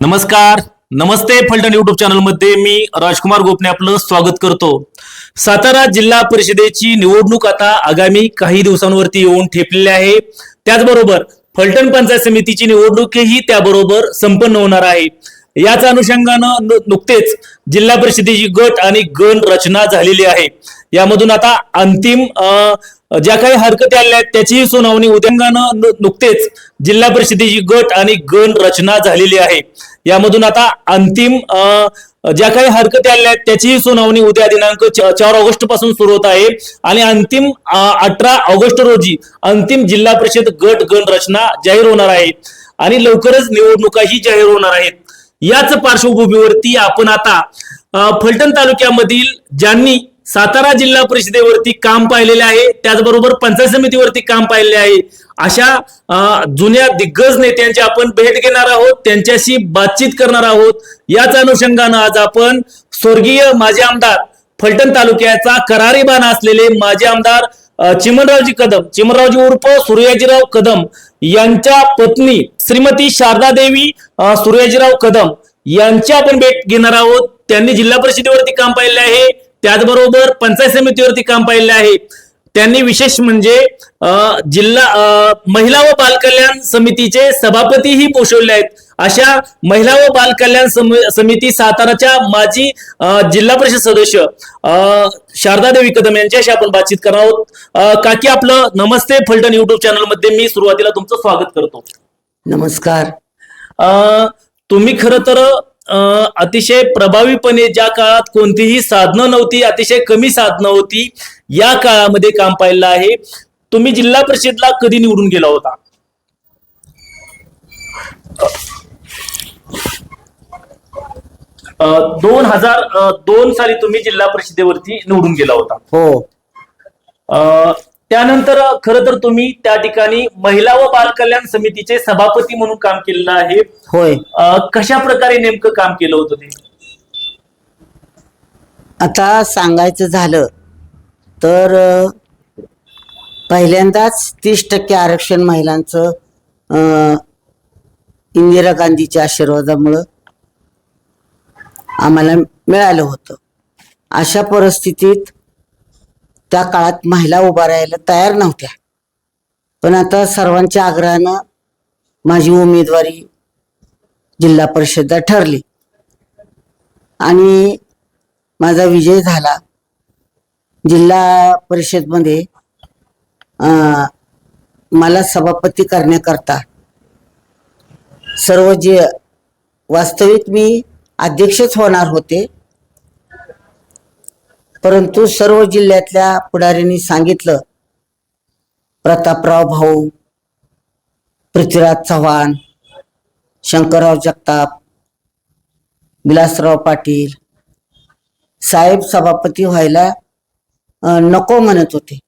नमस्कार नमस्ते फलटण युट्यूब चॅनलमध्ये मी राजकुमार गोपने आपलं स्वागत करतो. सातारा जिल्हा परिषदेची निवडणूक आता आगामी काही दिवसांवरती येऊन ठेपलेली आहे. त्याचबरोबर फलटण पंचायत समितीची निवडणूकही त्याबरोबर संपन्न होणार आहे. याच अनुषंगानं नुकतेच जिल्हा परिषदेची गट आणि गण रचना झालेली आहे. यामधून आता अंतिम ज्या काही हरकती आल्या आहेत त्याचीही सुनावणी उद्यांगानं नुकतेच जिल्हा परिषदेची गट आणि गण रचना झालेली आहे. यामधून आता अंतिम ज्या काही हरकती आल्या आहेत त्याचीही सुनावणी उद्या दिनांक चार ऑगस्टपासून सुरू होत आहे. आणि अंतिम अठरा ऑगस्ट रोजी अंतिम जिल्हा परिषद गट गण रचना जाहीर होणार आहे. आणि लवकरच निवडणुकाही जाहीर होणार आहेत. याच पार्श्वभूमीवरती आपण आता फलटण तालुक्यामधील ज्यांनी सातारा जिल्हा परिषदेवरती काम पाहिलेले आहे त्याचबरोबर पंचायत समितीवरती काम पाहिलेले आहे अशा जुन्या दिग्गज नेत्यांची आपण भेट घेणार आहोत त्यांच्याशी बातचीत करणार आहोत. याच अनुषंगानं आज आपण स्वर्गीय माजी आमदार फलटण तालुक्याचा करारी असलेले माजी आमदार चिमनरावजी चिमणरावजी कदम चिमणरावजी उर्फ सूर्याजीराव कदम यांच्या पत्नी श्रीमती शारदा देवी सूर्याजीराव कदम यांची आपण भेट घेणार आहोत. त्यांनी जिल्हा परिषदेवरती काम पाहिलं आहे. त्याचबरोबर पंचायत समितीवरती काम पाहिलं आहे. त्यांनी विशेष म्हणजे जिल्हा महिला व बालकल्याण समितीचे सभापतीही पोषवले आहेत. अशा महिला व बालकल्याण सम- समिती साताराच्या माजी जिल्हा परिषद सदस्य शारदा देवी कदम यांच्याशी आपण बातचीत करणार आहोत. काकी आपलं नमस्ते फलटण युट्यूब चॅनलमध्ये मी सुरुवातीला तुमचं स्वागत करतो. नमस्कार. अ, तुम्ही खरं तर अ, अतिशय प्रभावीपणे ज्या काळात कोणतीही साधनं नव्हती अतिशय कमी साधनं होती या काळामध्ये काम पाहिलं आहे. तुम्ही जिल्हा परिषदला कधी निवडून गेला होता? दोन हजार दोन साली तुम्ही जिल्हा परिषदेवरती निवडून गेला होता. हो. अ, त्यानंतर खरं तर तुम्ही त्या ठिकाणी महिला व बाल कल्याण समितीचे सभापती म्हणून काम केलेलं आहे. होय. कशा प्रकारे नेमकं काम केलं होतं ते? आता सांगायचं झालं तर पहिल्यांदाच तीस टक्के आरक्षण महिलांचं इंदिरा गांधीच्या आशीर्वादामुळं आम्हाला मिळालं होतं. अशा परिस्थितीत त्या काळात महिला उभा राहायला तयार नव्हत्या. पण आता सर्वांच्या आग्रहानं माझी उमेदवारी जिल्हा परिषदला ठरली. आणि माझा विजय झाला. जिल्हा परिषदमध्ये मला सभापती करण्याकरता सर्व जे वास्तविक मी अध्यक्षच होणार होते. परंतु सर्व जिल्ह्यातल्या पुढाऱ्यांनी सांगितलं प्रतापराव भाऊ पृथ्वीराज चव्हाण शंकरराव जगताप विलासराव पाटील साहेब सभापती व्हायला नको म्हणत होते.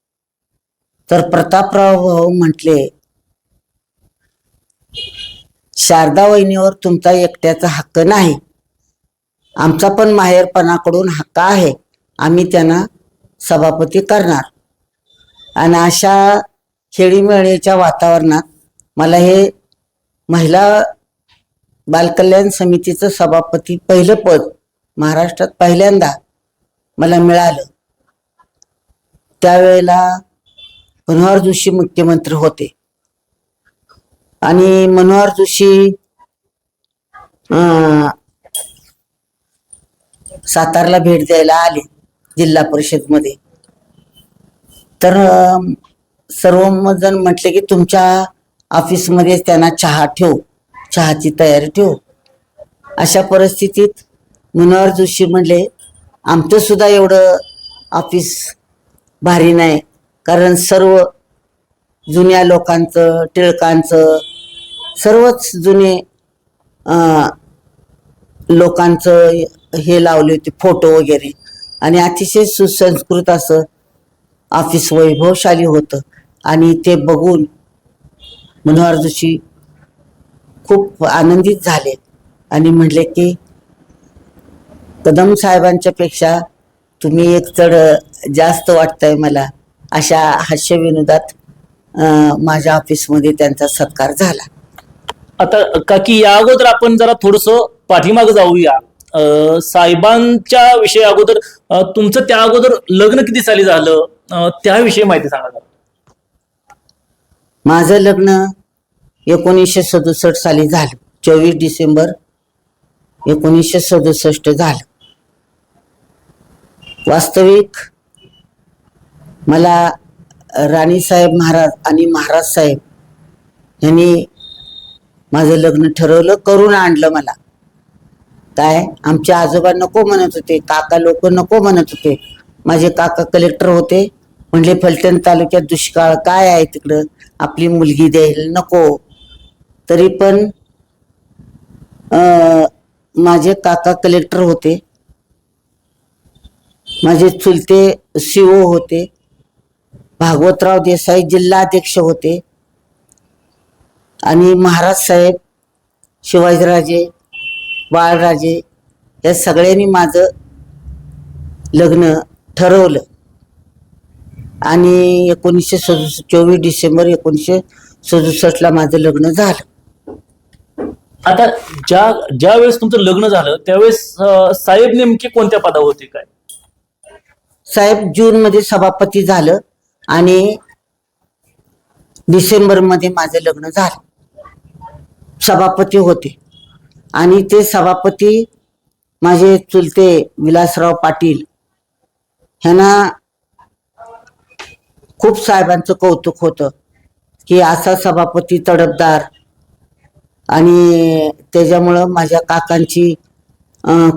तर प्रतापराव भाऊ म्हटले शारदा वहिनीवर तुमचा एकट्याचा हक्क नाही. आमचा पण माहेरपणाकडून हक्क आहे. आम्ही त्यांना सभापती करणार. आणि अशा खेळीमेळीच्या वातावरणात मला हे महिला बालकल्याण समितीचं सभापती पहिलं पद महाराष्ट्रात पहिल्यांदा मला मिळालं. त्यावेळेला मनोहर जोशी मुख्यमंत्री होते. आणि मनोहर जोशी सातारला भेट द्यायला आले जिल्हा परिषदमध्ये. तर सर्व जण म्हटले की तुमच्या ऑफिसमध्ये त्यांना चहा ठेव चहाची तयारी ठेव. अशा परिस्थितीत मनोहर जोशी म्हणले आमचं सुद्धा एवढं ऑफिस भारी नाही. कारण सर्व जुन्या लोकांचं टिळकांचं सर्वच जुने लोकांचं हे लावले होते फोटो वगैरे. आणि अतिशय सुसंस्कृत असं ऑफिस वैभवशाली होतं. आणि ते बघून मनोहर जोशी खूप आनंदित झाले. आणि म्हणले की कदम साहेबांच्या पेक्षा तुम्ही एक चढ जास्त वाटतंय मला अशा हास्य विनोदात अं, माझ्या ऑफिसमध्ये त्यांचा सत्कार झाला. आता काकी या अगोदर आपण जरा थोडस पाठीमाग जाऊया. साहेबांच्या विषयी अगोदर तुमचं त्या अगोदर लग्न किती साली झालं? त्याविषयी माहिती सांगा. माझं लग्न एकोणीसशे सदुसष्ट साली झालं. चोवीस डिसेंबर एकोणीसशे सदुसष्ट झालं. वास्तविक मला राणीसाहेब महाराज आणि महाराज साहेब यांनी माझं लग्न ठरवलं करून आणलं मला. काय? आमचे आजोबा नको म्हणत होते काका लोक नको म्हणत होते. माझे काका कलेक्टर होते. म्हणले फलटण तालुक्यात दुष्काळ काय आहे तिकडं? आपली मुलगी द्यायला नको. तरी पण माझे काका कलेक्टर होते. माझे चुलते सीओ होते. भागवतराव देसाई जिल्हाध्यक्ष होते. आणि महाराज साहेब शिवाजीराजे बाळराजे या सगळ्यांनी माझं लग्न ठरवलं. आणि एकोणीसशे सदुसष्ट चोवीस डिसेंबर एकोणीसशे सदुसष्टला माझं लग्न झालं. आता ज्या ज्या वेळेस तुमचं लग्न झालं त्यावेळेस अं, साहेब नेमके कोणत्या पदावर होते काय? साहेब जून मध्ये सभापती झालं आणि डिसेंबरमध्ये माझं लग्न झालं. सभापती होते. आणि ते सभापती माझे चुलते विलासराव पाटील ह्यांना खूप साहेबांचं कौतुक होतं की असा सभापती तडफदार आणि त्याच्यामुळं माझ्या काकांची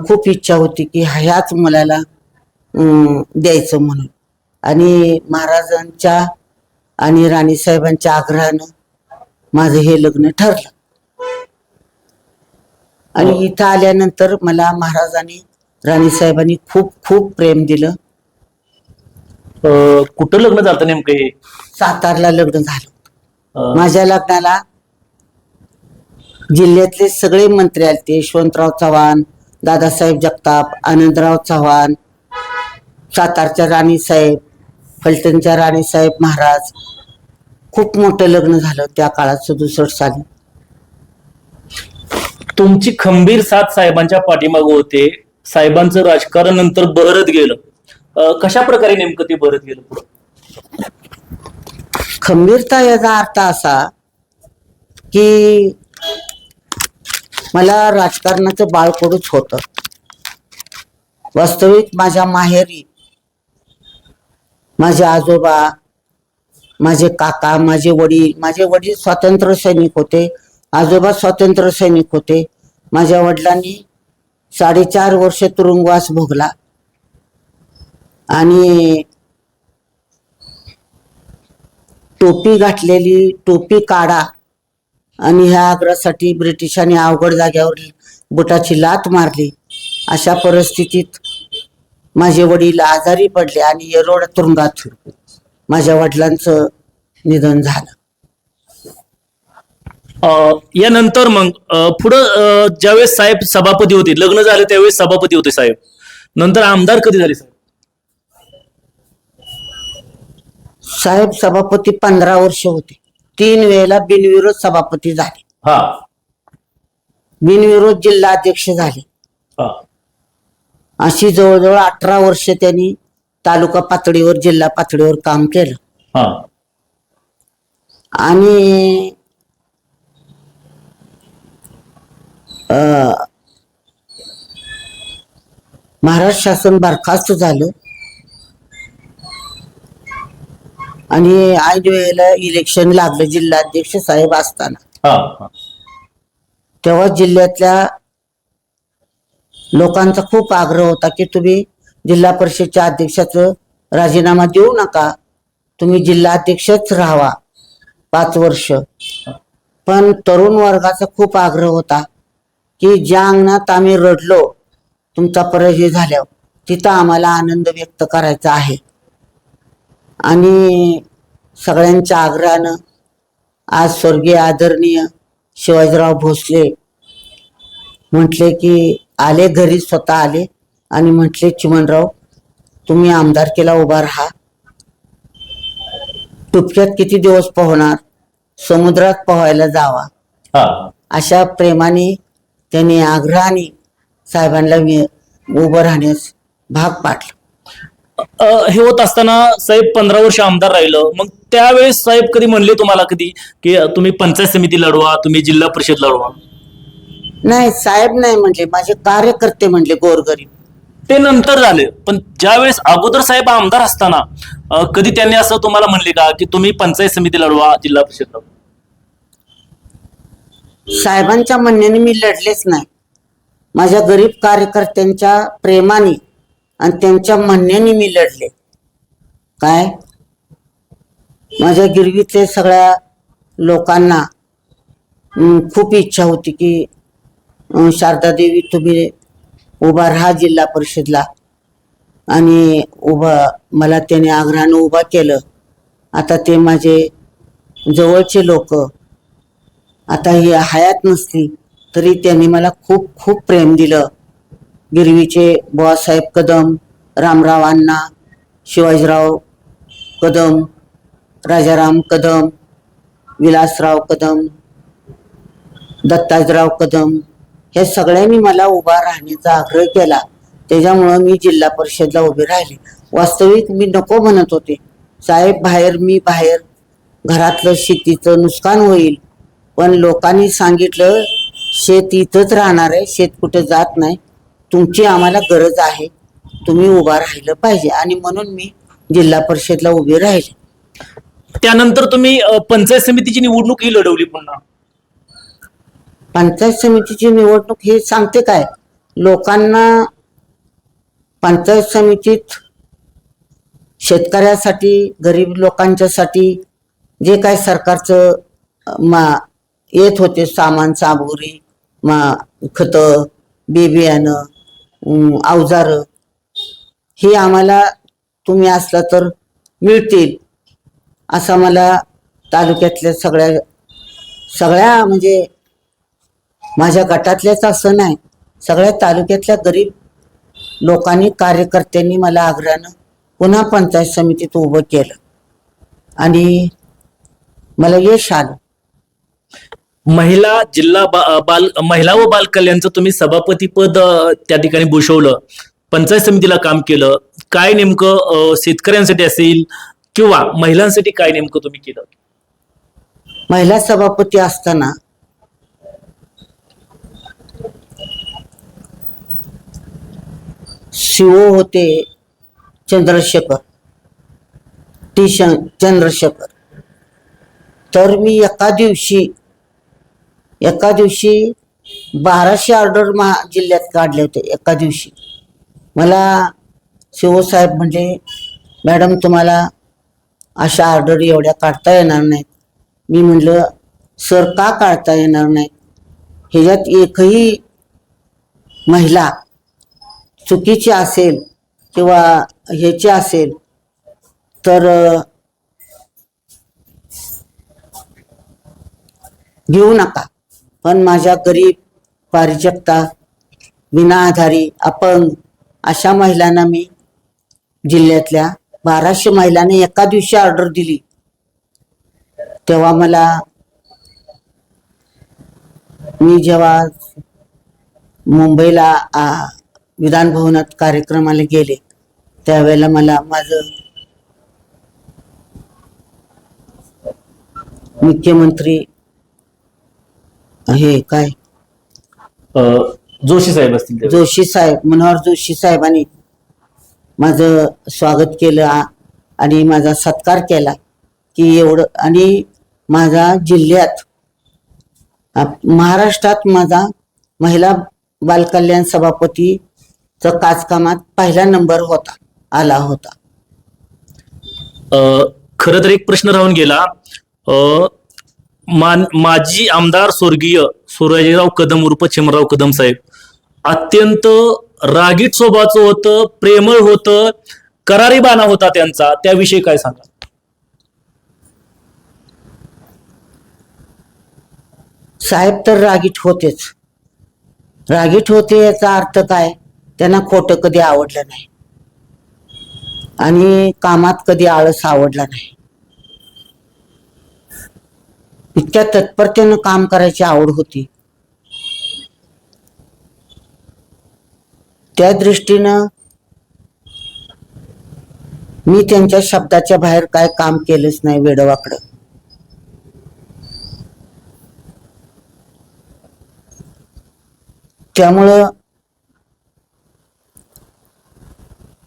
खूप इच्छा होती की ह्याच मुलाला द्यायचं म्हणून. आणि महाराजांच्या आणि राणीसाहेबांच्या आग्रहानं माझं हे लग्न ठरलं. आणि इथं आल्यानंतर मला महाराजांनी राणीसाहेबांनी खूप खूप प्रेम दिलं. अं, कुठं लग्न झालं नेमकं हे? सातारला लग्न झालं अं, माझ्या लग्नाला जिल्ह्यातले सगळे मंत्री आले ते यशवंतराव चव्हाण दादासाहेब जगताप आनंदराव चव्हाण सातारच्या राणीसाहेब फलटणच्या राणीसाहेब महाराज खूप मोठं लग्न झालं त्या काळात सदुसष्ट साली. तुमची खंबीर साथ साहेबांच्या पाठीमागं होते. साहेबांचं राजकारण नंतर बहरत गेलं. अं, कशा प्रकारे नेमकं ते बहरत गेलं पुढं? खंबीरता याचा अर्थ असा की मला राजकारणाचं बाळकडूच होतं. वास्तविक माझ्या माहेरी माझे आजोबा माझे काका माझे वडील माझे वडील स्वातंत्र्य सैनिक होते आजोबा स्वातंत्र्य सैनिक होते. माझ्या वडिलांनी साडेचार वर्ष तुरुंगवास भोगला. आणि टोपी घातलेली टोपी काढा. आणि ह्या आग्रासाठी ब्रिटिशांनी अवघड जाग्यावर बुटाची लात मारली. अशा परिस्थितीत माझे वडील आजारी पडले आणि येरोड तुरुंगात माझ्या वडिलांचं निधन झालं. अं, यानंतर मग अं, पुढं अं, ज्यावेळेस साहेब सभापती होते लग्न झालं त्यावेळेस सभापती होते साहेब. नंतर आमदार कधी झाले साहेब? साहेब सभापती पंधरा वर्ष होते. तीन वेळेला बिनविरोध सभापती झाले. हा. बिनविरोध जिल्हाध्यक्ष झाले. हा. अशी जवळजवळ अठरा वर्ष त्यांनी तालुका पातळीवर जिल्हा पातळीवर काम केलं. हा. आणि अं, महाराष्ट्र शासन बरखास्त झालं. आणि ऐन वेळेला इलेक्शन लागलं जिल्हाध्यक्ष साहेब असताना. हा हा. तेव्हा जिल्ह्यातल्या लोकांचा खूप आग्रह होता की तुम्ही जिल्हा परिषदच्या अध्यक्षाचं राजीनामा देऊ नका. तुम्ही जिल्हाध्यक्षच राहावा. पाच वर्ष. पण तरुण वर्गाचा खूप आग्रह होता की ज्या अंगणात आम्ही रडलो तुमचा पराजय झाल्यावर तिथं आम्हाला आनंद व्यक्त करायचा आहे. आणि सगळ्यांच्या आग्रहानं आज स्वर्गीय आदरणीय शिवाजीराव भोसले म्हटले की आले घरी स्वतः आले आणि म्हटले चिमणराव तुम्ही आमदारकीला उभा राहा. टुपक्यात किती दिवस पोहणार? समुद्रात पोहायला जावा. हा. अशा प्रेमाने त्यांनी आग्रहाने साहेबांना उभं राहण्यास भाग पाडलं. अ, हे होत असताना साहेब पंधरा वर्ष आमदार राहिलं. मग त्यावेळेस साहेब कधी म्हणले तुम्हाला कधी की तुम्ही पंचायत समिती लढवा तुम्ही जिल्हा परिषद लढवा? नाही साहेब नाही म्हणले माझे कार्यकर्ते म्हणले गोरगरीब. ते नंतर झाले. पण ज्यावेळेस अगोदर साहेब आमदार असताना अ, कधी त्यांनी असं तुम्हाला म्हणले का की तुम्ही पंचायत समिती लढवा जिल्हा परिषद लढवा? साहेबांच्या म्हणण्याने मी लढलेच नाही. माझ्या गरीब कार्यकर्त्यांच्या प्रेमाने आणि त्यांच्या म्हणण्याने मी लढले. काय? माझ्या गिरवीतल्या सगळ्या लोकांना खूप इच्छा होती की शारदा देवी तुम्ही उभा राहा जिल्हा परिषदला. आणि उभा मला त्याने आग्रहानं उभा केलं. आता ते माझे जवळचे लोक आता ही हयात नसली तरी त्यांनी मला खूप खूप प्रेम दिलं. गिरवीचे बुवासाहेब कदम रामराव अण्णा शिवाजीराव कदम राजाराम कदम विलासराव कदम दत्ताजराव कदम हे सगळ्यांनी मला उभा राहण्याचा आग्रह केला. त्याच्यामुळं मी जिल्हा परिषदला उभे राहिले. वास्तविक मी नको म्हणत होते. साहेब बाहेर मी बाहेर. घरातलं शेतीचं नुकसान होईल. पण लोकांनी सांगितलं शेत इथंच राहणार आहे. शेत कुठे जात नाही. तुमची आम्हाला गरज आहे. तुम्ही उभा राहिलं पाहिजे. आणि म्हणून मी जिल्हा परिषदला उभी राहिले. त्यानंतर तुम्ही अ, पंचायत समितीची निवडणूकही लढवली पुन्हा. पंचायत समितीची निवडणूक हे सांगते काय? लोकांना पंचायत समितीत शेतकऱ्यासाठी गरीब लोकांच्यासाठी जे काय सरकारचं मा येत होते सामान सामुग्री मा खतं बी बियाणं अवजारं ही आम्हाला तुम्ही असला तर मिळतील. असं मला तालुक्यातल्या सगळ्या सगळ्या म्हणजे माझ्या गटातल्याच असं नाही. सगळ्या तालुक्यातल्या गरीब लोकांनी कार्यकर्त्यांनी मला आग्रहानं पुन्हा पंचायत समितीत उभं केलं. आणि मला यश आलं. महिला जिल्हा बा- बाल महिला व बाल कल्याणचं तुम्ही सभापती पद त्या ठिकाणी भूषवलं. पंचायत समितीला काम केलं. काय नेमकं शेतकऱ्यांसाठी असेल किंवा महिलांसाठी काय नेमकं तुम्ही केलं? महिला सभापती असताना शिवो होते चंद्रशेखर टी चंद्रशेखर. तर मी एका दिवशी एका दिवशी बाराशे ऑर्डर महा जिल्ह्यात काढले होते एका दिवशी. मला शिवसाहेब म्हणजे मॅडम तुम्हाला अशा ऑर्डर एवढ्या काढता येणार नाहीत. मी म्हणलं सर का काढता येणार नाहीत? ह्याच्यात एकही महिला चुकीची असेल किंवा ह्याची असेल तर घेऊ नका. पण माझ्या गरीब पारिजक्ता विना आधारी अपंग अशा महिलांना मी जिल्ह्यातल्या बाराशे महिलांनी एका दिवशी ऑर्डर दिली. तेव्हा मला मी जेव्हा मुंबईला आ, विधान भवनात कार्यक्रमाला गेले त्यावेळेला मला माझं मुख्यमंत्री हे काय जोशी साहेब असतील. जोशी साहेब मनोहर जोशी साहेबांनी माझं स्वागत केलं आणि माझा सत्कार केला की एवढं आणि माझा जिल्ह्यात महाराष्ट्रात माझा महिला बालकल्याण सभापतीचं काजकामात पहिला नंबर होता आला होता. अ, खरं तर एक प्रश्न राहून गेला. अ, मान माजी आमदार स्वर्गीय सूर्यजीराव कदम उर्फ चिमराव कदम साहेब अत्यंत रागीट स्वभावाचं होतं प्रेमळ होतं करारी बाणा होता त्यांचा. त्याविषयी काय सांगा? साहेब तर रागीट होतेच. रागीट होते याचा अर्थ काय? त्यांना खोटं कधी आवडलं नाही. आणि कामात कधी आळस आवडला नाही. इतक्या तत्परतेनं काम करायची आवड होती. त्या दृष्टीनं मी त्यांच्या शब्दाच्या बाहेर काय काम केलंच नाही वेडवाकडं. त्यामुळं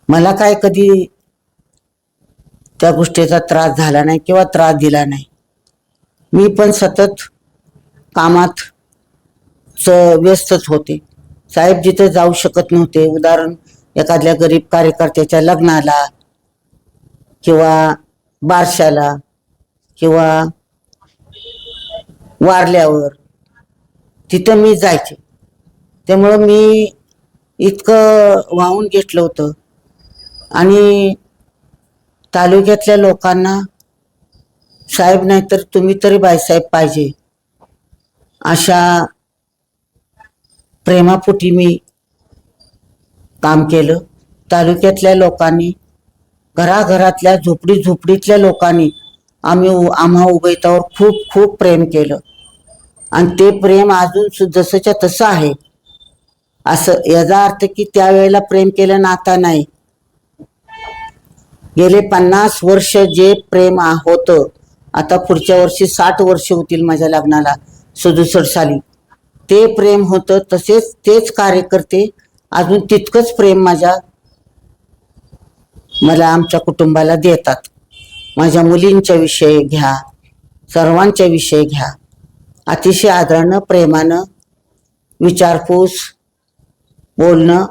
मला काय कधी त्या गोष्टीचा त्रास झाला नाही किंवा त्रास दिला नाही. मी पण सतत कामात च व्यस्तच होते. साहेब जिथे जाऊ शकत नव्हते. उदाहरण एखाद्या गरीब कार्यकर्त्याच्या लग्नाला किंवा बारशाला किंवा वारल्यावर तिथं मी जायचे. त्यामुळं मी इतकं वाहून घेतलं होतं. आणि तालुक्यातल्या लोकांना साहेब नाही तर तुम्ही तरी बायसाहेब पाहिजे. अशा प्रेमापोटी मी काम केलं. तालुक्यातल्या लोकांनी घराघरातल्या झोपडी झोपडीतल्या लोकांनी आम्ही उ- आम्हा उभयतावर खूप खूप प्रेम केलं. आणि ते प्रेम अजून सु- जसंच्या तसं आहे. असं याचा अर्थ की त्यावेळेला प्रेम केलं ना आता नाही. गेले पन्नास वर्ष जे प्रेम होतं आता पुढच्या वर्षी साठ वर्ष होतील माझ्या लग्नाला सदुसष्ट साली. ते प्रेम होतं तसेच तेच कार्यकर्ते अजून तितकंच प्रेम माझ्या मला आमच्या कुटुंबाला देतात. माझ्या मुलींच्या विषयी घ्या सर्वांच्या विषयी घ्या. अतिशय आदरानं प्रेमानं विचारपूस बोलणं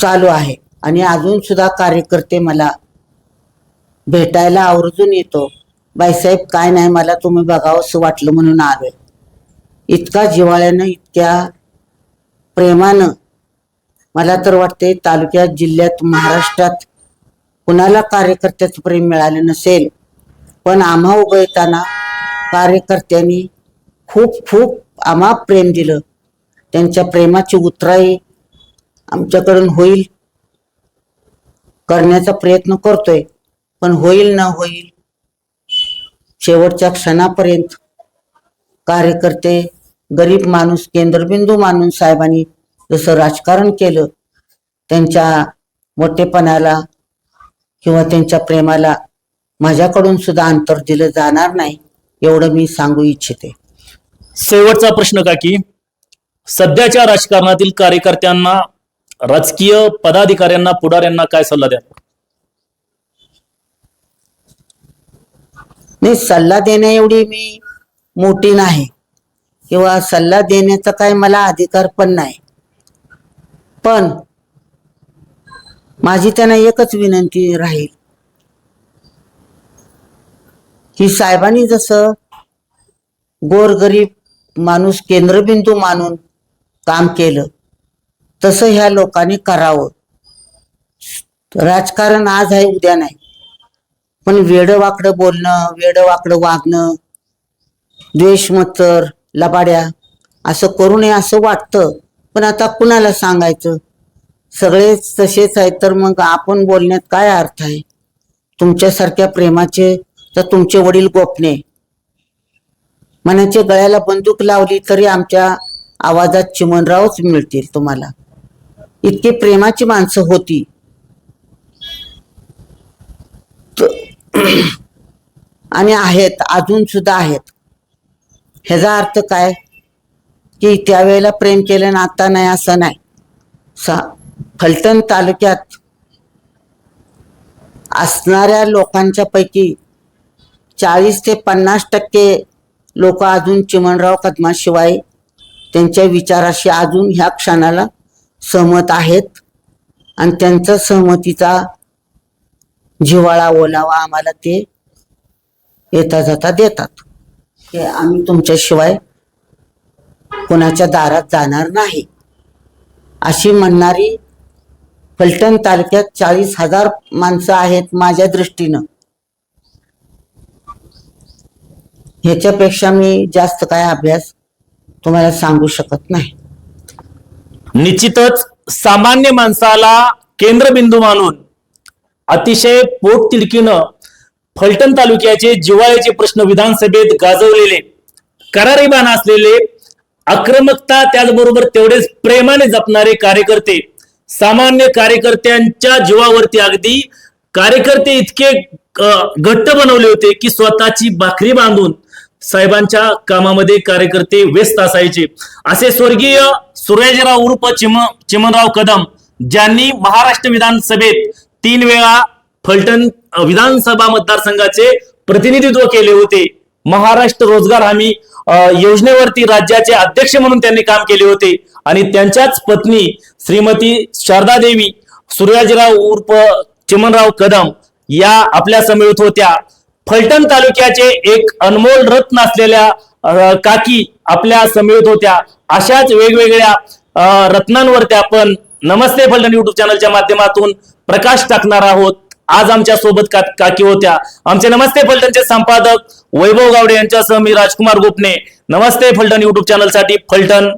चालू आहे. आणि अजून सुद्धा कार्यकर्ते मला भेटायला आवर्जून येतो. बाईसाहेब काय नाही मला तुम्ही बघावंसं वाटलं म्हणून आलोय. इतका जिव्हाळ्यानं इतक्या प्रेमानं मला तर वाटते तालुक्यात जिल्ह्यात महाराष्ट्रात कुणाला कार्यकर्त्याचं प्रेम मिळालं नसेल. पण आम्हा उभं येताना कार्यकर्त्यांनी खूप खूप आम्हा प्रेम दिलं. त्यांच्या प्रेमाची उतराई आमच्याकडून होईल. करण्याचा प्रयत्न करतोय पण होईल ना होईल. शेवटच्या क्षणापर्यंत कार्यकर्ते गरीब माणूस केंद्रबिंदू मानून साहेबांनी जसं राजकारण केलं त्यांच्या मोठेपणाला किंवा त्यांच्या प्रेमाला माझ्याकडून सुद्धा अंतर दिलं जाणार नाही एवढं मी सांगू इच्छिते. शेवटचा प्रश्न काकी सध्याच्या राजकारणातील कार्यकर्त्यांना राजकीय पदाधिकाऱ्यांना पुढाऱ्यांना काय सल्ला द्या? नाही सल्ला देण्या एवढी मी मोठी नाही. किंवा सल्ला देण्याचा काय मला अधिकार पण नाही. पण माझी त्यांना एकच विनंती राहील. की साहेबांनी जसं गोरगरीब माणूस केंद्रबिंदू मानून काम केलं तसं ह्या लोकांनी करावं. राजकारण आज आहे उद्या नाही. पण वेडं वाकडं बोलणं वेडं वाकडं वागणं द्वेषमत्तर लबाड्या असं करू नये असं वाटतं. पण आता कुणाला सांगायचं? सगळेच तसेच आहेत तर मग आपण बोलण्यात काय अर्थ आहे? तुमच्यासारख्या प्रेमाचे तर तुमचे वडील गोपणे. मनाच्या गळ्याला बंदूक लावली तरी आमच्या आवाजात चिमणरावच मिळतील तुम्हाला. इतकी प्रेमाची माणसं होती. आणि आहेत अजून सुद्धा आहेत. ह्याचा अर्थ काय? की त्यावेळेला प्रेम केलं ना आता नाही असं नाही. सा फलटण तालुक्यात असणाऱ्या लोकांच्या पैकी चाळीस ते पन्नास टक्के लोक अजून चिमणराव कदमाशिवाय त्यांच्या विचाराशी अजून ह्या क्षणाला सहमत आहेत. आणि त्यांचा सहमतीचा जिव्हाळा ओलावा आम्हाला ते येता जाता देतात. हे आम्ही तुमच्याशिवाय कोणाच्या दारात जाणार नाही. अशी म्हणणारी फलटण तालुक्यात चाळीस हजार माणसं आहेत माझ्या दृष्टीनं. ह्याच्यापेक्षा मी जास्त काय अभ्यास तुम्हाला सांगू शकत नाही. निश्चितच सामान्य माणसाला केंद्रबिंदू मानून अतिशय पोट तिडकीनं फलटण तालुक्याचे जिवाळ्याचे प्रश्न विधानसभेत गाजवलेले करारीबाण असलेले आक्रमकता त्याचबरोबर तेवढेच प्रेमाने जपणारे कार्यकर्ते सामान्य कार्यकर्त्यांच्या जीवावरती अगदी कार्यकर्ते इतके घट्ट बनवले होते की स्वतःची भाकरी बांधून साहेबांच्या कामामध्ये कार्यकर्ते व्यस्त असायचे. असे स्वर्गीय सुरेशराव उर्फ चिम चिमनराव कदम ज्यांनी महाराष्ट्र विधानसभेत तीन वेळा फलटण विधानसभा मतदारसंघाचे प्रतिनिधित्व केले होते. महाराष्ट्र रोजगार हमी योजनेवरती राज्याचे अध्यक्ष म्हणून त्यांनी काम केले होते. आणि त्यांच्याच पत्नी श्रीमती शारदा देवी सूर्याजीराव उर्फ चिमनराव कदम या आपल्या समेत होत्या. फलटण तालुक्याचे एक अनमोल रत्न असलेल्या काकी आपल्या समेत होत्या. अशाच वेगवेगळ्या रत्नांवरती आपण नमस्ते फलटण युट्यूब चॅनलच्या माध्यमातून प्रकाश टाकणार आहोत. आज आमच्यासोबत का, काकी होत्या. आमचे नमस्ते फलटणचे संपादक वैभव गावडे यांच्यासह मी राजकुमार गोपने. नमस्ते फलटण युट्यूब चॅनलसाठी फलटण.